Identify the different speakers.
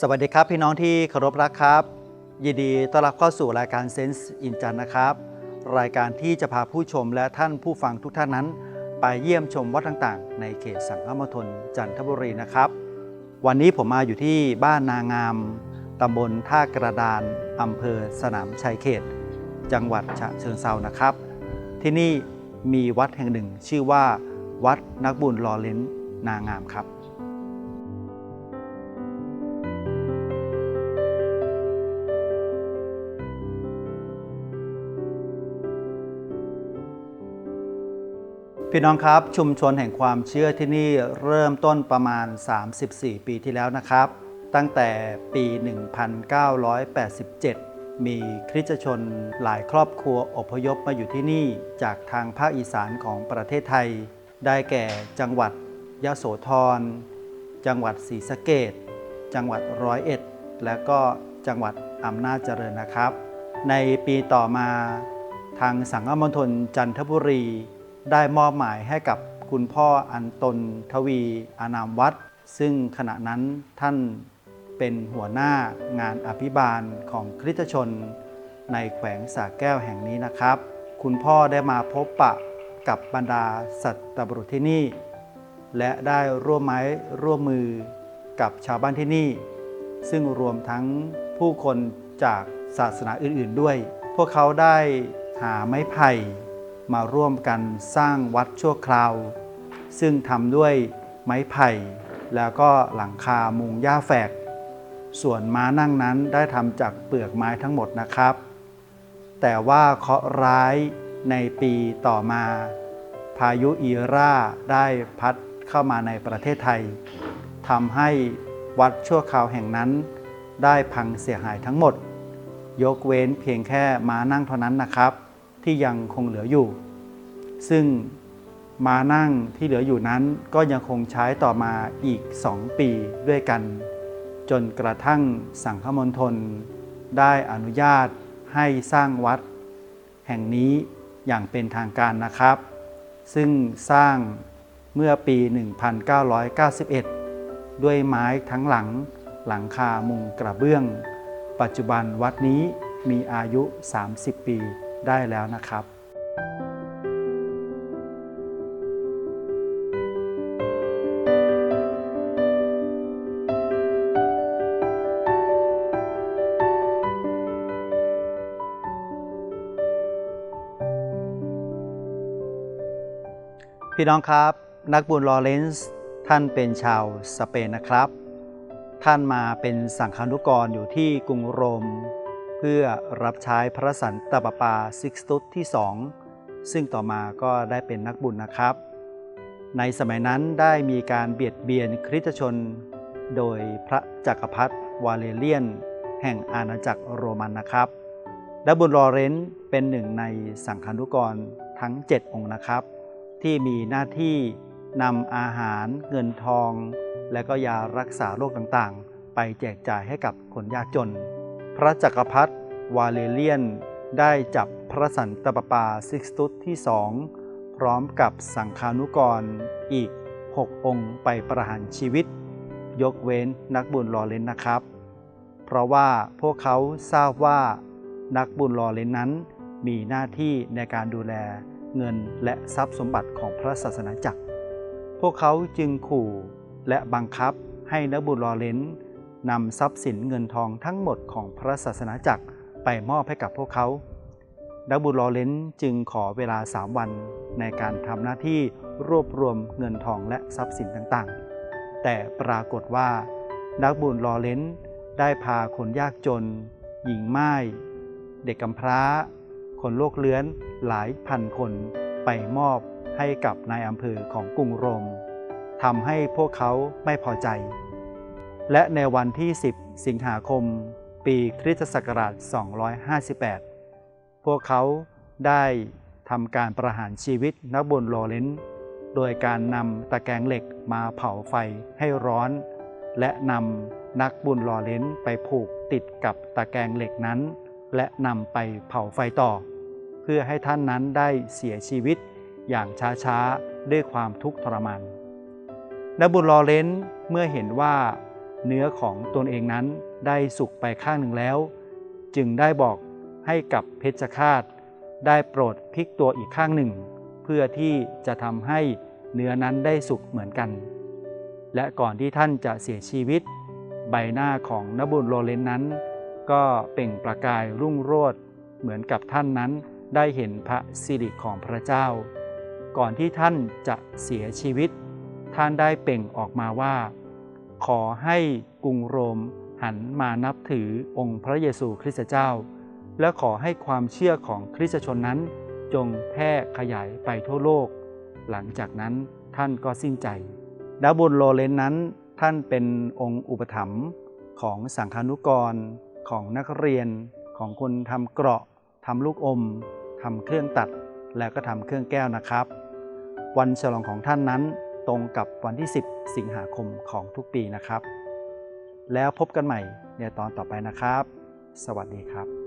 Speaker 1: สวัสดีครับพี่น้องที่เคารพรักครับ ยินดีต้อนรับเข้าสู่รายการเซนส์อินจันนะครับ รายการที่จะพาผู้ชมและท่านผู้ฟังทุกท่านนั้น ไปเยี่ยมชมวัดต่างๆ ในเขตสังฆมณฑลจันทบุรีนะครับ วันนี้ผมมาอยู่ที่บ้านนางามตำบลท่ากระดานอำเภอสนามชัยเขต จังหวัดฉะเชิงเซานะครับ ที่นี่มีวัดแห่งหนึ่งชื่อว่า วัดนักบุญลอเลนนางามครับ พี่น้องครับชุมชนแห่งความเชื่อที่นี่เริ่มต้นประมาณ 34 ปีที่แล้วนะครับ ตั้งแต่ปี 1987 มีคริสตชนหลายครอบครัวอพยพมาอยู่ที่นี่จากทางภาคอีสานของประเทศไทย ได้แก่จังหวัดยะโสธร จังหวัดศรีสะเกดจังหวัดร้อยเอ็ด และก็จังหวัดอำนาจเจริญนะครับ ในปีต่อมาทางสังฆมณฑลจันทบุรี ได้มอบหมายให้กับคุณพ่ออันตนทวีอานามวัด ซึ่งขณะนั้นท่านเป็นหัวหน้างานอภิบาลของคริสตชน ในแขวงสาแก้วแห่งนี้นะครับ คุณพ่อได้มาพบปะกับบรรดาสัตบุรุษที่นี่ และได้ร่วมไม้ร่วมมือกับชาวบ้านที่นี่ ซึ่งรวมทั้งผู้คนจากศาสนาอื่นๆด้วย พวกเขาได้หาไม้ไผ่ มาร่วมกันสร้างวัดชั่วคราว ซึ่งทำด้วยไม้ไผ่ แล้วก็หลังคามุงหญ้าแฝก ส่วนม้านั่งนั้นได้ทำจากเปลือกไม้ทั้งหมดนะครับ แต่ว่าเคราะห์ร้ายในปีต่อมา พายุอีราได้พัดเข้ามาในประเทศไทยทำให้วัดชั่วคราวแห่งนั้น ได้พังเสียหายทั้งหมด ยกเว้นเพียงแค่ม้านั่งเท่านั้นนะครับ ที่ยังคงเหลืออยู่ ซึ่งมานั่งที่เหลืออยู่นั้นก็ยังคงใช้ต่อมาอีก 2 ปีด้วยกัน จนกระทั่งสังฆมณฑลได้อนุญาตให้สร้างวัด แห่งนี้อย่างเป็นทางการนะครับ ซึ่งสร้างเมื่อปี 1991 ด้วยไม้ทั้งหลังหลังคามุงกระเบื้อง ปัจจุบันวัดนี้มีอายุ 30 ปี ได้แล้วนะครับพี่น้องครับนักบุญลอเรนซ์ท่านเป็นชาวสเปนนะครับ ท่านมาเป็นสังฆานุกรอยู่ที่กรุงโรม พื่อรับใช้พระสันตะปาปาซิกสตุสที่สองซึ่งต่อมาก็ได้เป็นนักบุญนะครับ ในสมัยนั้นได้มีการเบียดเบียนคริสตชน โดยพระจักรพรรดิวาเลเลียน แห่งอาณาจักรโรมันนะครับนักบุญลอเรนซ์เป็นหนึ่งในสังฆานุกรทั้ง 7 องค์นะครับ ที่มีหน้าที่นำอาหารเงินทอง และก็ยารักษาโรคต่างๆ ไปแจกจ่ายให้กับคนยากจน พระจักรพรรดิวาเลเลียน ได้จับพระสันตะปาปาซิกสตุสที่สองพร้อมกับสังฆานุกรอีก 6 องค์ไปประหารชีวิต ยกเว้นนักบุญลอเลนนะครับ เพราะว่าพวกเขาทราบว่านักบุญลอเลนนั้นมีหน้าที่ในการดูแลเงินและทรัพย์สมบัติของพระศาสนาจักร พวกเขาจึงขู่และบังคับให้นักบุญลอเลน นำทรัพย์สินเงินทองทั้งหมดของพระศาสนาจักรไปมอบให้กับพวกเขานักบุญลอเลนจึงขอเวลา 3 วันในการทำหน้าที่รวบรวมเงินทองและทรัพย์สินต่างๆ แต่ปรากฏว่า นักบุญลอเลนได้พาคนยากจน หญิงไม้ เด็กกำพร้า คนโลกเลื้อนหลายพันคนไปมอบให้กับนายอำเภอของกรุงโรมทำให้พวกเขาไม่พอใจ และในวันที่ 10 สิงหาคม ปีคริสตศักราช 258 พวกเขาได้ทำการประหารชีวิตนักบุญโลเลนโดยการนำตะแกรงเหล็กมาเผาไฟให้ร้อน และนำนักบุญลอเลนไปผูกติดกับตะแกรงเหล็กนั้น และนำไปเผาไฟต่อ เพื่อให้ท่านนั้นได้เสียชีวิตอย่างช้าๆ ด้วยความทุกข์ทรมานนักบุญลอเลนเมื่อเห็นว่า เนื้อของตนเองนั้นได้สุกไปข้างหนึ่งแล้ว จึงได้บอกให้กับเพชฌฆาต ได้โปรดพลิกตัวอีกข้างหนึ่ง เพื่อที่จะทำให้เนื้อนั้นได้สุกเหมือนกัน และก่อนที่ท่านจะเสียชีวิต ใบหน้าของนบุญโรเลนนั้น ก็เป่งประกายรุ่งโรจน์เหมือนกับท่านนั้นได้เห็นพระสิริของพระเจ้า ก่อนที่ท่านจะเสียชีวิต ท่านได้เป่งออกมาว่า ขอให้กรุงโรมหันมานับถือองค์พระเยซูคริสต์เจ้า และขอให้ความเชื่อของคริสตชนนั้น จงแพร่ขยายไปทั่วโลก หลังจากนั้นท่านก็สิ้นใจดาบุญโลเลนนั้นท่านเป็นองค์อุปถัมภ์ของสังฆานุกร ของนักเรียนของคนทำเกราะทำลูกอมทำเครื่องตัด แล้วก็ทำเครื่องแก้วนะครับ วันฉลองของท่านนั้น ตรงกับวันที่ 10 สิงหาคมของทุกปีนะครับ แล้วพบกันใหม่ในตอนต่อไปนะครับ สวัสดีครับ